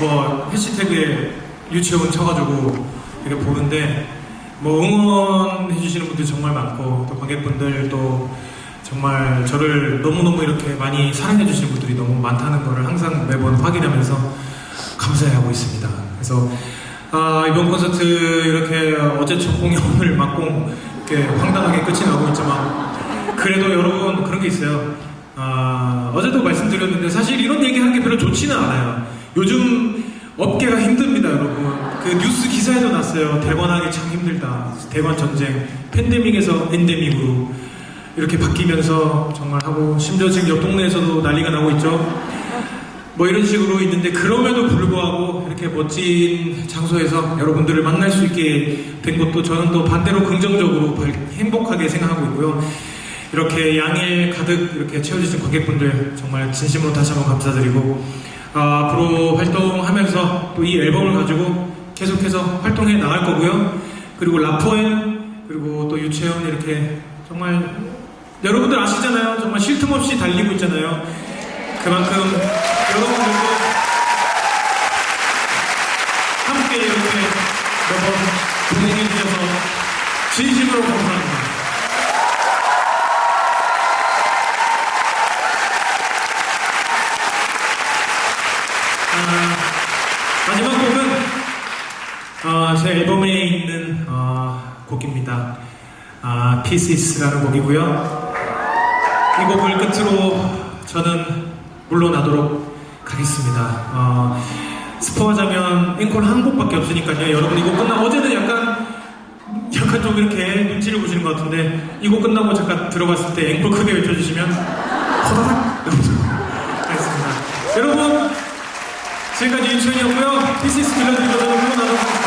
뭐 해시태그에 유치원 쳐가지고 이렇게 보는데 뭐 응원해주시는 분들 정말 많고 또 관객분들 또 정말 저를 너무너무 이렇게 많이 사랑해주시는 분들이 너무 많다는 거를 항상 매번 확인하면서 감사해하고 있습니다. 그래서 아, 이번 콘서트 이렇게 어제 첫 공연 오늘 막공 이렇게 황당하게 끝이 나고 있지만 그래도 여러분 그런 게 있어요. 아, 어제도 말씀드렸는데 사실 이런 얘기 하는 게 별로 좋지는 않아요. 요즘 업계가 힘듭니다, 여러분. 그 뉴스 기사에도 났어요. 대관하기 참 힘들다. 대관 전쟁, 팬데믹에서 엔데믹으로 이렇게 바뀌면서 정말 하고 심지어 지금 옆 동네에서도 난리가 나고 있죠. 뭐 이런 식으로 있는데 그럼에도 불구하고 이렇게 멋진 장소에서 여러분들을 만날 수 있게 된 것도 저는 또 반대로 긍정적으로 발- 행복하게 생각하고 있고요. 이렇게 양일 가득 이렇게 채워주신 관객분들 정말 진심으로 다시 한번 감사드리고 아, 앞으로 활동하면서 또 이 앨범을 가지고 계속해서 활동해 나갈 거고요. 그리고 라포엔 그리고 또 유채연 이렇게 정말 여러분들 아시잖아요. 정말 쉴 틈 없이 달리고 있잖아요. 그만큼 여러분들도 함께 이렇게 매번 동행해 주셔서 진심으로 감사합니다. 마지막 곡은 어, 제 앨범에 있는 어, 곡입니다. 아, Pieces라는 곡이고요. 이 곡을 끝으로 저는 물러나도록 하겠습니다. 어, 스포하자면 앵콜 한 곡밖에 없으니까요. 여러분 이 곡 끝나 어제는 약간 약간 좀 이렇게 눈치를 보시는 것 같은데 이 곡 끝나고 잠깐 들어갔을 때 앵콜 크게 외쳐주시면 호다닥 이러면서 하겠습니다. 여러분 지금까지 유치원이었고요. 피시스 빌려드리고 저는 나눠봤습니다.